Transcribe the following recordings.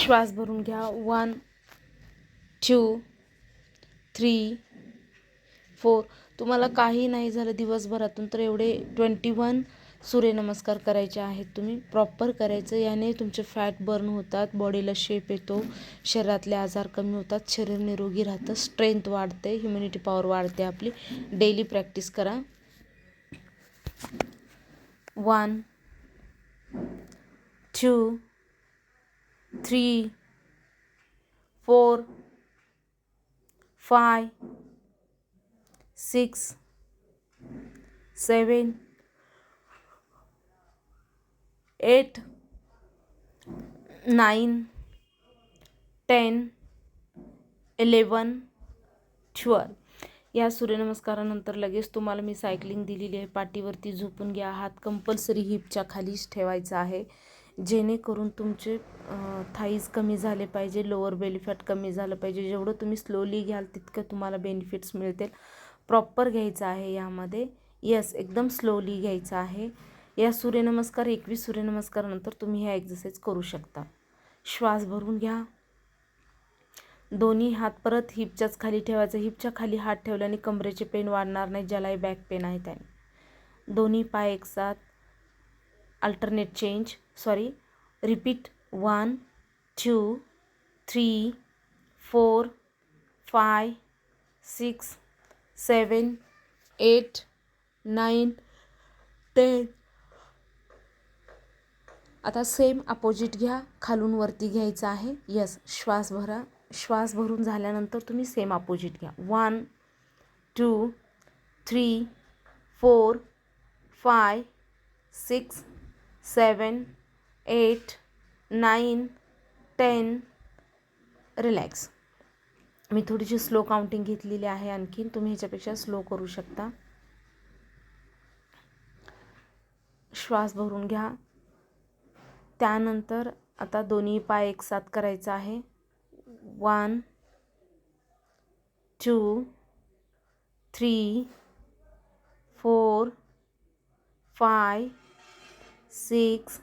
श्वास भरून घ्या. वन टू थ्री फोर तुम्हाला काही नाही झालं दिवसभरातून तर एवढे ट्वेंटी वन सूर्यनमस्कार करायचे आहेत. तुम्ही प्रॉपर करायचं याने तुमचे फॅट बर्न होतात बॉडीला शेप येतो शरीरातले आजार कमी होतात शरीर निरोगी राहतं स्ट्रेंथ वाढते ह्युम्युनिटी पॉवर वाढते आपली. डेली प्रॅक्टिस करा. One two three four five six seven eight nine ten eleven twelve. या सूर्यनमस्कारानंतर लगेच तुम्हाला मी सायकलिंग दिलेली आहे. पाठीवरती झोपून घ्या. हात कंपल्सरी हिपच्या खालीच ठेवायचा आहे. जेणेकरून तुमचे थाईज कमी झाले पाहिजे लोअर बेलिफॅट कमी झालं पाहिजे. जेवढं तुम्ही स्लोली घ्याल तितकं तुम्हाला बेनिफिट्स मिळतील. प्रॉपर घ्यायचं आहे यामध्ये. येस एकदम स्लोली घ्यायचं आहे. या सूर्यनमस्कार एकवीस सूर्यनमस्कारानंतर तुम्ही ह्या एक्झरसाईज करू शकता. श्वास भरून घ्या. दोन्ही हात परत हिपच्याच खाली ठेवायचं. हिपच्या खाली हात ठेवल्याने कमरेचे पेन वाढणार नाही ज्यालाही बॅक पेन आहे त्याने. दोन्ही पाय एकसाथ alternate change sorry repeat one two three four five six seven eight nine ten आता सेम अपोजिट घ्या खालून वरती घ्यायचं आहे. यस श्वास भरा. श्वास भरून झाल्यानंतर तुम्ही सेम अपोजिट घ्या. One two three four five six seven eight nine ten. Relax. मी थोडीशी स्लो काउंटिंग घेतलेली आहे आणखीन. तुम्ही ह्याच्यापेक्षा स्लो करू शकता. श्वास भरून घ्या. त्यानंतर आता दोन्ही पाय एकसाथ करायचा आहे. One two three four five six,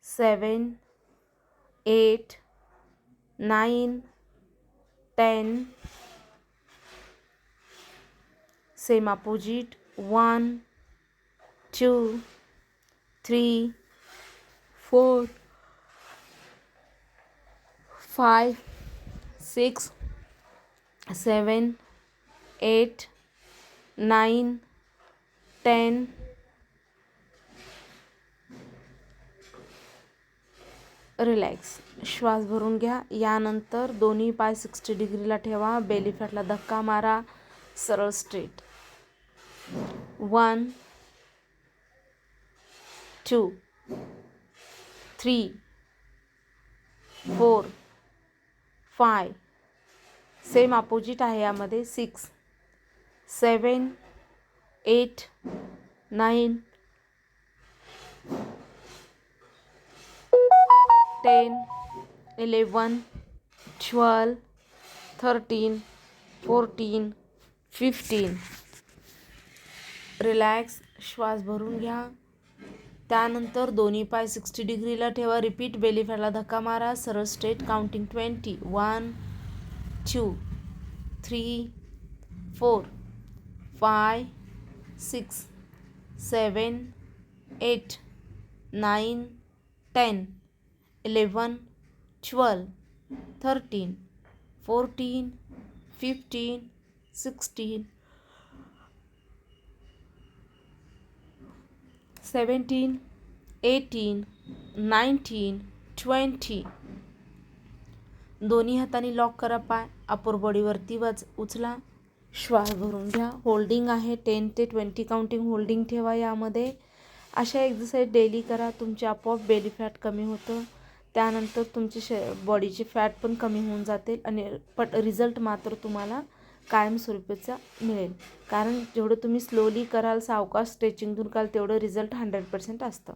seven, eight, nine, ten. Same opposite one, two, three, four, five, six, seven, eight, nine, ten. Relax श्वास भरून घ्या. यानंतर दोन्ही पाय सिक्स्टी डिग्रीला ठेवा. बेली फॅटला धक्का मारा. सरळ straight one two three four five same opposite आहे यामध्ये. Six seven eight nine ten eleven twelve thirteen fourteen fifteen relax श्वास भरून घ्या. त्यानंतर दोन्ही पाय सिक्स्टी डिग्रीला ठेवा. रिपीट बेलीफॅटला धक्का मारा. सरळ straight counting twenty one two three four five six seven eight nine ten eleven twelve thirteen fourteen fifteen sixteen seventeen eighteen nineteen twenty. दोन्ही हाताने लॉक करा पाय. अपर बॉडीवरती वाज उचला. श्वास भरून घ्या. होल्डिंग आहे. टेन ते ट्वेंटी काउंटिंग होल्डिंग ठेवा यामध्ये. अशा एक्झरसाईज डेली करा. तुमचे आपोआप बेली फॅट कमी होतं. त्यानंतर तुमची श बॉडीचे फॅट पण कमी होऊन जाते आणि पट रिझल्ट मात्र तुम्हाला कायमस्वरूपीचा मिळेल. कारण जेवढं तुम्ही स्लोली कराल सावकाश स्ट्रेचिंगतून कराल तेवढं रिझल्ट हंड्रेड पर्सेंट असतं.